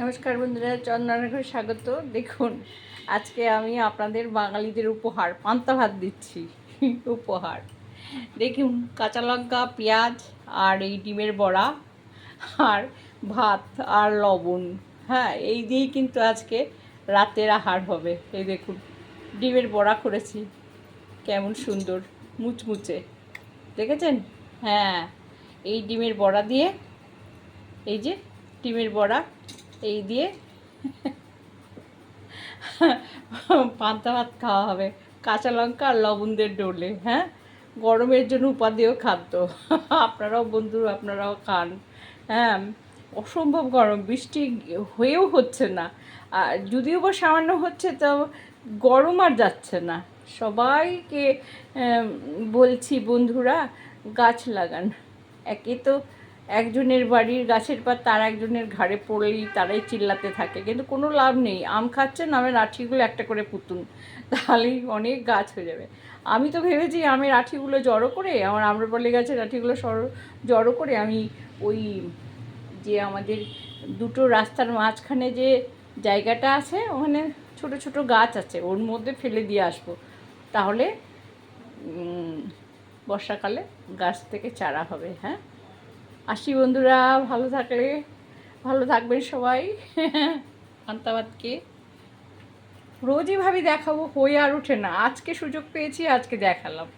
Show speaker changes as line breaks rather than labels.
নমস্কার বন্ধুরা চন্দনাঘর স্বাগত। দেখুন, আজকে আমি আপনাদের বাঙালিদের উপহার, পান্তা ভাত দিচ্ছি, উপহার। দেখুন, কাঁচা লঙ্কা, পেঁয়াজ আর এই ডিমের বড়া আর ভাত আর লবণ। হ্যাঁ এই দিয়েই কিন্তু আজকে রাতের আহার হবে। এই দেখুন, ডিমের বড়া করেছি। কেমন সুন্দর, মুচমুচে। দেখেছেন? হ্যাঁ এই ডিমের বড়া দিয়ে, এই যে ডিমের বড়া এই দিয়ে পান্তা ভাত খাওয়া হবে, কাঁচা লঙ্কা আর লবণ দিয়ে ডোলে হ্যাঁ? গরমের জন্য উপাদেয় খাদ্য। আপনারাও বন্ধু, আপনারাও খান হ্যাঁ? অসম্ভব গরম, বৃষ্টি হয়েও হচ্ছে না। আর যদিও বা সামান্য হচ্ছে তো গরম আর যাচ্ছে না। সবাইকে বলছি বন্ধুরা, গাছ লাগান। একে তো একজনের বাড়ির গাছের পর তার একজনের ঘাড়ে পড়লেই তারাই চিল্লাতে থাকে। কিন্তু কোনো লাভ নেই। আম খাচ্ছেন আমের আঠিগুলো একটা করে পুতুন তাহলেই অনেক গাছ হয়ে যাবে। আমি তো ভেবেছি আমের আঠিগুলো জড়ো করে, আমার আম্রপালি গাছের আঠিগুলো সর- জড়ো করে আমি ওই যে আমাদের দুটো রাস্তার মাঝখানে যে জায়গাটা আছে, ওখানে ছোট ছোট গাছ আছে, ওর মধ্যে ফেলে দিয়ে আসব। তাহলে বর্ষাকালে গাছ থেকে চারা হবে হ্যাঁ? আসি বন্ধুরা, ভালো থাকলে, ভালো থাকবেন সবাই। আন্তাবাদকে রোজই ভাবি দেখাবো, হয়ে আর ওঠে না। আজকে সুযোগ পেয়েছি, আজকে দেখালাম।